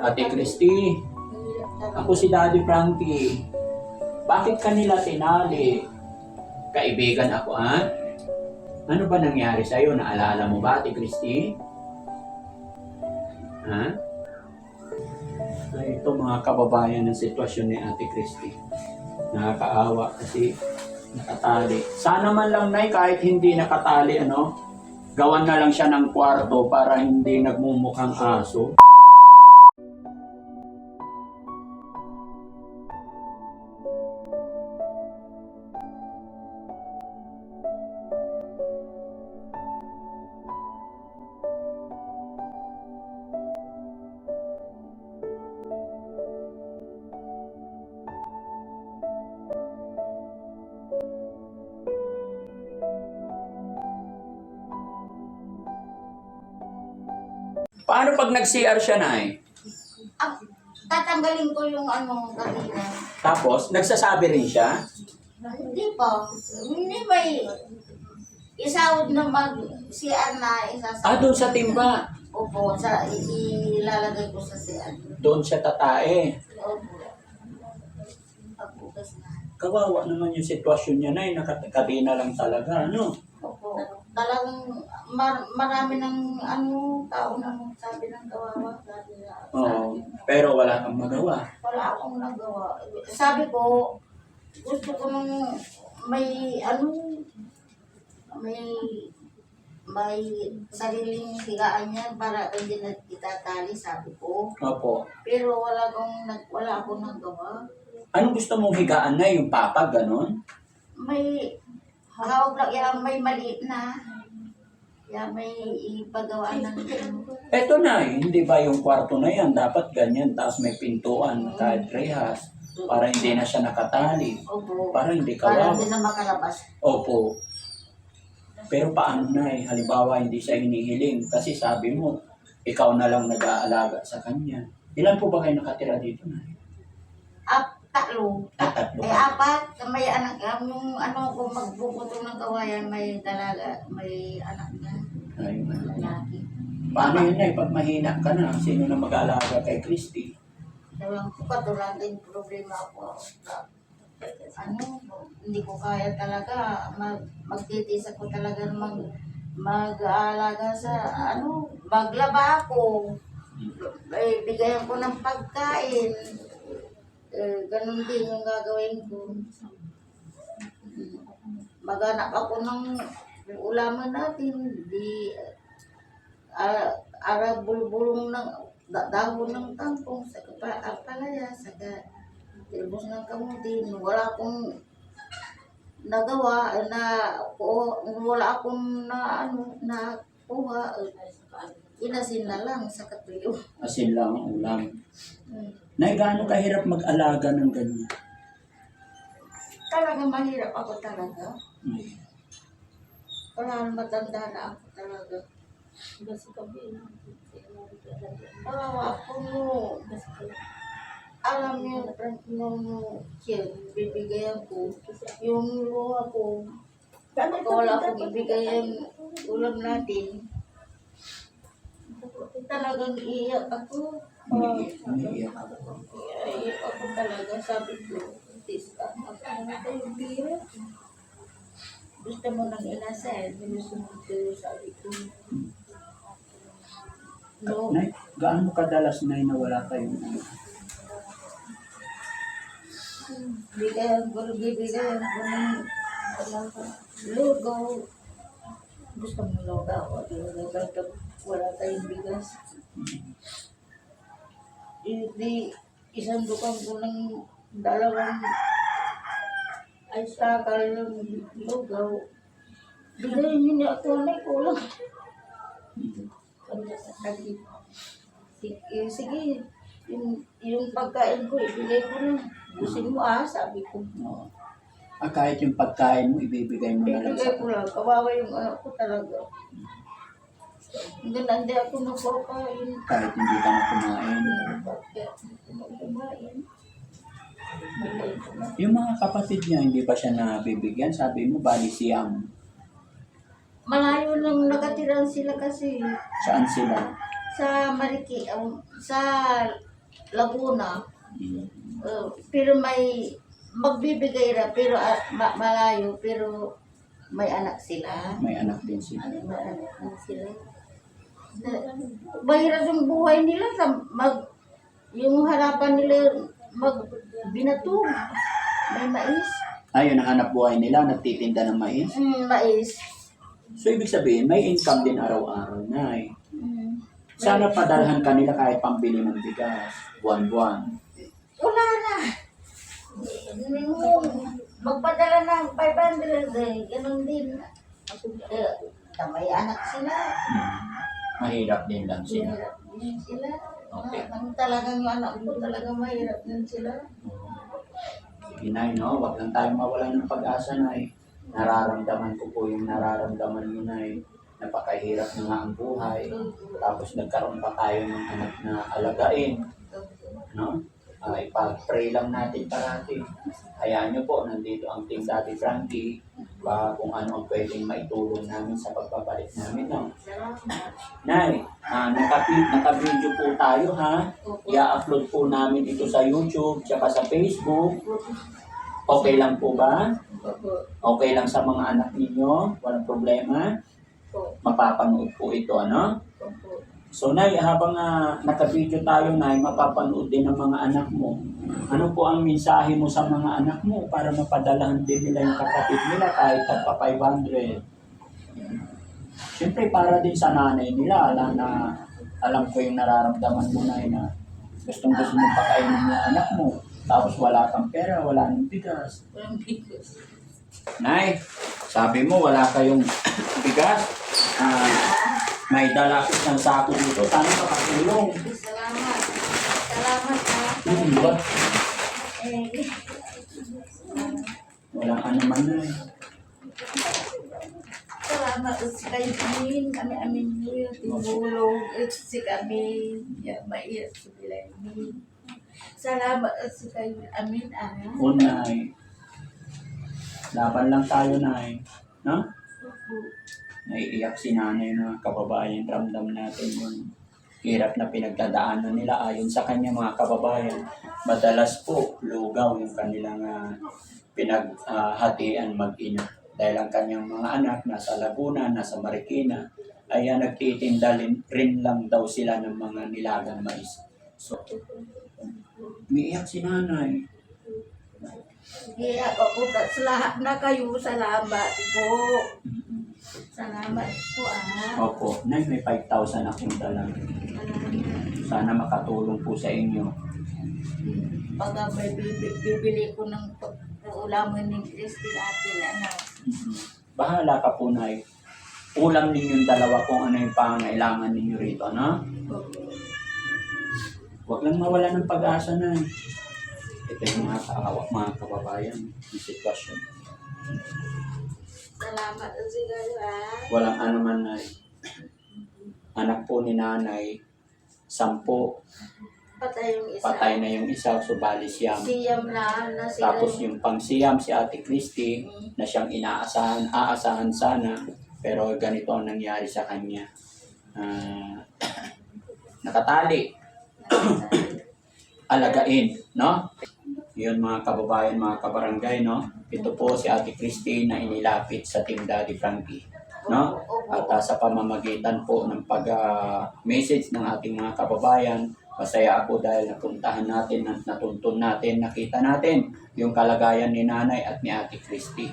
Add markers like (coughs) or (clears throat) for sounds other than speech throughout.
Ate Christy, ako si Daddy Frankie. Bakit kanila tinali? Kaibigan ako, ha? Ano ba nangyari sa'yo? Naalala mo ba, Ate Christy? Ha? Ay, ito mga kababayan ng sitwasyon ni Ate Christy. Nakakaawa kasi nakatali. Sana man lang, Nay, kahit hindi nakatali, ano, gawan na lang siya ng kwarto para hindi nagmumukhang aso. Paano pag nag-CR siya, Nay? Ah, tatanggalin ko yung ano kanina. Tapos, nagsasabi rin siya? Hindi pa. Hindi may isahod na mag CR na isasahod. Ah, doon sa timba. Opo, sa, ilalagay ko sa CR. Doon siya tatae. Opo. Pagbukas na. Kawawa naman yung sitwasyon niya na nakakabina lang talaga, ano? Opo. Talagang mar- marami ng ano, tao nang sabi ng kawawa. Sabi na, Oo. Pero wala kang magawa. wala akong nagawa. Sabi ko, gusto ko nung may ano, may may sariling higaan niya para hindi na itatali, sabi ko. Opo. Pero wala akong nag, wala akong nagawa. Anong gusto mong higaan na? Yung papag, ganon? May hawag lang yan, may maliit na. Yan, may ipagawa ng Eto na, eh, hindi ba yung kwarto na yan? Dapat ganyan, tapos may pintuan, kahit rehas, para hindi na siya nakatali. Opo. Para hindi Para kawawa. hindi na makalabas. Opo. Pero paano na eh? Halimbawa, hindi siya hinihiling. Kasi sabi mo, ikaw na lang nag-aalaga sa kanya. Ilan po ba kayo nakatira dito na? Ap, tatlo. Ah, tatlo. Eh, apat, may anak, yung ano ko magbubuto ng kawayan, may dalaga, may anak na, Ayun. lalaki. Paano yun na Pag mahina ka na, sino na mag-aalaga kay Christy? Ewan ko katulad din problema ko. Ano, hindi ko kaya talaga, mag, magtitis ako talaga mag, mag-aalaga sa, ano, maglaba ako. Eh, bigayan ko ng pagkain. Eh, ganun din yung gagawin ko. Maghanap ako ng ulaman natin. Di, uh, ara bulbulong ng da- dahon ng tangkong sa kapa- apalaya, sa tilbos ng kamutin. Wala akong nagawa na o wala akong na ano na kuha inasin na lang sa katuyo. Asin lang ang ulam. Hmm. Nay, gaano kahirap mag-alaga ng ganyan? Talaga mahirap ako talaga. Hmm. Wala matanda na ako talaga. Kawawa ako mo. Alam niyo, nung kid, bibigay ako. Yung luha ko, kung wala akong ibigay yung ulam natin, talagang iiyak ako. Umiiyak, umiiyak. Iiyak ako talaga, sabi ko, tis ka, ako na tayo bira. Gusto mo nang inasal, minusunod ko, sabi ko. No, Nay, gaano kadalas nay na wala kayong ano? bigayan ko, bibigayan ko ng lugaw. Gusto mo lugaw, o lugaw ka, wala tayong bigas. Hindi, isang dukan ko ng dalawang ay sakal ng lugaw. Bigayan niyo niya ako na kulang. Sabi, sige, sige, yung, yung pagkain ko, ibigay ko na. Gusin mo ah, sabi ko. Oo. Ah, kahit yung pagkain mo, ibibigay mo na lang Ibigay sa ko lang, kawawa yung anak ko talaga. Hindi na hindi ako nagpapakain. kahit hindi ka na kumain. Bakit? Kumain. Yung mga kapatid niya, hindi ba siya nabibigyan? Sabi mo, bali siyang Malayo lang nakatiran sila kasi. saan sila? sa Mariki, um, sa Laguna, Mm. uh, pero may magbibigay ra pero ah, ma- malayo pero may anak sila. May anak din sila. Ba anak na sila? Na- Mahirap yung buhay nila sa mag yung harapan nila mag binato. May mais. Ayun ang hanap buhay nila, nagtitinda ng mais. Mm, mais. So, ibig sabihin, may income din araw-araw na eh. Mm. Sana padalhan kanila kahit pambili ng bigas, buwan-buwan. Wala na. Magpadala ng 500 eh, ganun din. Eh, may anak sila. Hmm. Mahirap din lang sila. Mahirap din sila. Okay. Ang talagang yung anak ko talagang mahirap din sila. Sige no? Huwag lang tayong mawalan ng pag-asa, Nay. Nararamdaman ko po yung nararamdaman mo, Nay. Napakahirap na nga ang buhay. Tapos nagkaroon pa tayo ng anak na alagain. No? Ay, pag-pray lang natin parati. Hayaan niyo po, nandito ang Team Daddy Frankie. Pa kung ano ang pwedeng maitulong namin sa pagbabalik namin. No? Nay, ah, nakapi- naka-video po tayo ha. I-upload po namin ito sa YouTube, tsaka sa Facebook. Okay lang po ba? Okay lang sa mga anak ninyo? Walang problema? Mapapanood po ito, ano? So, Nay, habang uh, naka-video tayo, Nay, mapapanood din ng mga anak mo. Ano po ang mensahe mo sa mga anak mo para mapadalahan din nila yung kapatid nila kahit pa 500? Siyempre, para din sa nanay nila, alam na, alam ko yung nararamdaman mo, Nay, na gustong gusto mong pakainin yung anak mo. Tapos wala kang pera, wala nang bigas. Walang bigas. Nay, sabi mo wala kayong (coughs) bigas. Ah, may dala ng sako dito. Sana makatulong. Salamat. Salamat ha. Hmm, ba? Eh, Walang ano man na. Salamat sa kayo amin. Kami amin niyo. Tumulong. Eh, Si kami. Ya, maiyak sa bilay ni. Salamat sa kayo amin. Ah. Unay. Laban lang tayo, Nay. No? Naiiyak si nanay na kababayan. Ramdam natin yung hirap na pinagdadaanan nila ayon sa kanya mga kababayan. Madalas po, lugaw yung kanilang ah, pinaghatian mag-ina. Dahil ang kanyang mga anak nasa Laguna, nasa Marikina, ay ah, nagtitinda rin, lang daw sila ng mga nilagang mais. So, umiiyak si nanay. Kaya ako lahat na kayo. Salamat po. Salamat po ah. Opo, nay, may 5,000 akong dala. Sana makatulong po sa inyo. Pag may bibili, bibili ko ng pag- ulaman ng Christy natin, ano. Mhm. Bahala ka po, Nay. Ulam ninyong dalawa kung ano yung pangailangan ninyo rito, no? Huwag lang mawala ng pag-asa, Nay. Ito yung mga kaawak, mga kababayan, yung sitwasyon. Salamat sa kayo ah. Walang ano man, Nay. Anak po ni Nanay, sampo, Patay yung isa. patay na yung isa, subali siyam. Siyam na na sila. Tapos yung pangsiyam, si Ate Christy, na siyang inaasahan, aasahan sana, pero ganito ang nangyari sa kanya. Ah, (clears throat) nakatali, (clears throat) alagain, no? Yun mga kababayan, mga kabarangay, no? Ito po si Ate Christy na inilapit sa Team Daddy Frankie, no? At ah, sa pamamagitan po ng pag-message ng ating mga kababayan, masaya ako dahil napuntahan natin, at natuntun natin, nakita natin yung kalagayan ni nanay at ni Ate Christy.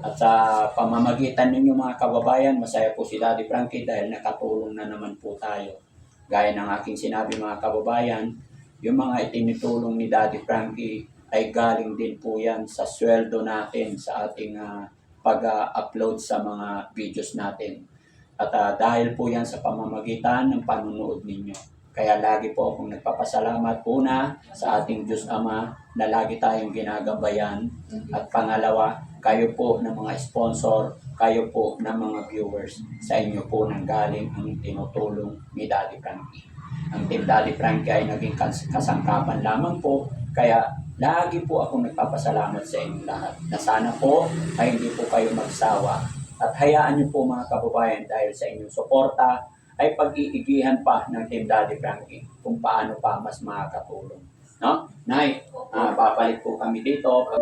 At sa pamamagitan ninyo mga kababayan, masaya po si Daddy Frankie dahil nakatulong na naman po tayo. Gaya ng aking sinabi mga kababayan, yung mga itinutulong ni Daddy Frankie ay galing din po yan sa sweldo natin sa ating ah, pag-upload sa mga videos natin. At ah, dahil po yan sa pamamagitan ng panunood ninyo. Kaya lagi po akong nagpapasalamat una sa ating Diyos Ama na lagi tayong ginagabayan. At pangalawa, kayo po ng mga sponsor, kayo po ng mga viewers. Sa inyo po nang galing ang tinutulong ni Daddy Frankie. Ang Team Dali Frankie ay naging kasangkapan lamang po, kaya lagi po ako nagpapasalamat sa inyong lahat na sana po ay hindi po kayo magsawa at hayaan niyo po mga kababayan dahil sa inyong suporta ay pag-iigihan pa ng Team Daddy Frankie eh, kung paano pa mas makakatulong. No? Nay, uh, babalik po kami dito. Pag-